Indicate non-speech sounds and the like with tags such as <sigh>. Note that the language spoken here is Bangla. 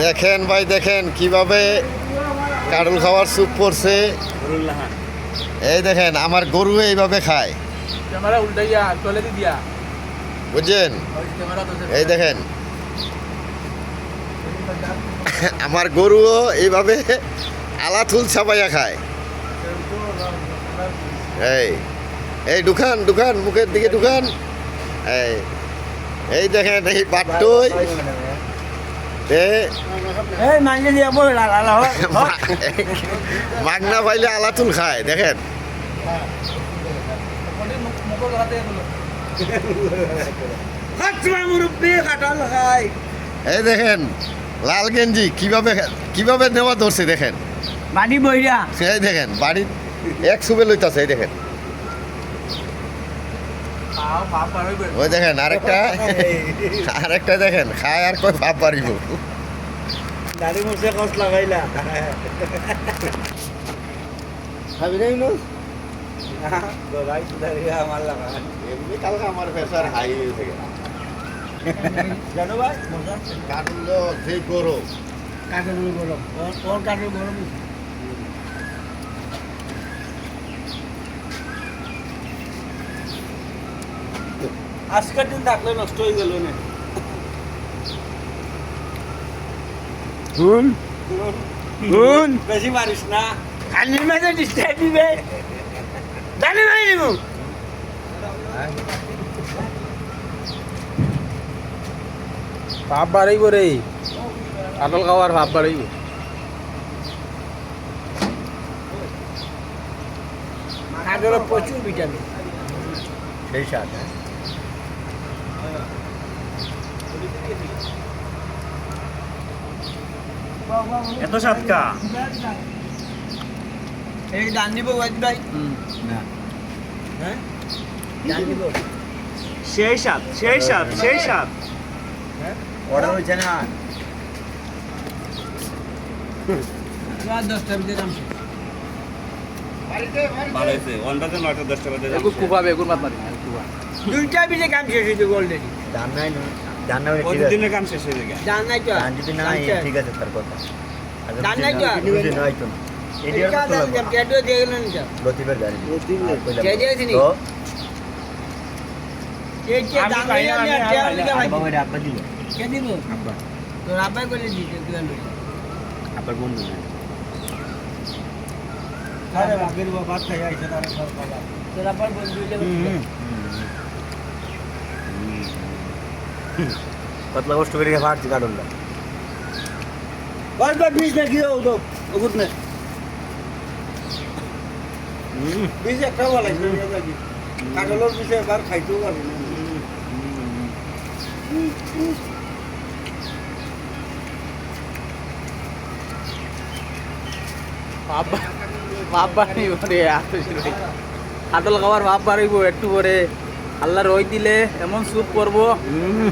দেখেন ভাই দেখেন কীভাবে কাটল খাওয়ার স্যুপ পড়ছে এই দেখেন আমার গরু এইভাবে খায় বুঝছেন এই দেখেন আমার গরুও এইভাবে আলাথুল ছাপাইয়া খায় এই এই দোকান দোকান মুখের দিকে দোকান এই এই দেখেন এই পাট্টই মাগনা পাইলে আলাতুল খায় দেখেন। এই দেখেন লাল গেঞ্জি কীভাবে কীভাবে নেওয়া ধরছে দেখেন। বাড়ি বইরা। এই দেখেন বাড়ির এক সুবে লইতাছে এই দেখেন। ওই দেখেন আরেকটা। <laughs> আরেকটা দেখেন খায় আর কই ভাব পারিব দাড়ি মুছে কস লাগাইলা। খাবি না ইউনুস আমার লাগা। এমনি কালকে আমার প্রেসার হাই হয়েছে জানো ভাই কাটল সেই করো কাকে বলে গরম। ওর ওর গরম আজকের দিন থাকলে নষ্ট হয়ে গেল না। শুন শুন বেশি মারিস না। কালির মাঝে ডিস্টার্ব দিবে। জানি ভাই নিবো ভাব বাড়াইব রে। কাটল খাওয়ার ভাব বাড়াইব। কাজলে প্রচুর ভিটামিন সেই সাথ। এত সাতকা? এই দান দিব ওয়াজ ভাই। হ্যাঁ? দান দিব সেই সাত সেই সাত সেই সাত। অর্ডার হয়েছে না? রাত দশটার ভিতরে দাম। ভালো হয়েছে। অন্দাজে নয়টা দশটা বাজে কুবা বেগুন মাত মারি। কুবা দুইটার ভিতরে কাম শেষ হয়েছে অলরেডি দাম নাই না দাম নাই ঠিক আছে। প্রতিদিনের কাম শেষ হয়ে গেছে দান নাই তো? দাম যদি নাই দাম ঠিক আছে তার কথা আর দাম নাই তো? যদি নি? তো। এই যে দাম পাই হইয়া না, নিয়ে আমি টেয়া পাই না, লিখে আর ভাই বাবা এটা আব্বা দিল। কে দিব আব্বা। তোর আব্বাই করে দিতে তুই আনবি আব্বার বন্ধু না বাপের বাবা খাই আইছে তার সব খাবার তোর আব্বার বন্ধু কতলা কষ্ট করে ফাটছি কাটনটা বল বল বিশ না কি ও তো ওগুত না বিশ একটা বলা কাটলোর বিষয়ে এবার খাইতেও পারব না ভাব ভাব বাড়াইব রে কাটল খাওয়ার ভাব একটু পরে আল্লাহ রই দিলে এমন স্যুপ করব। হুম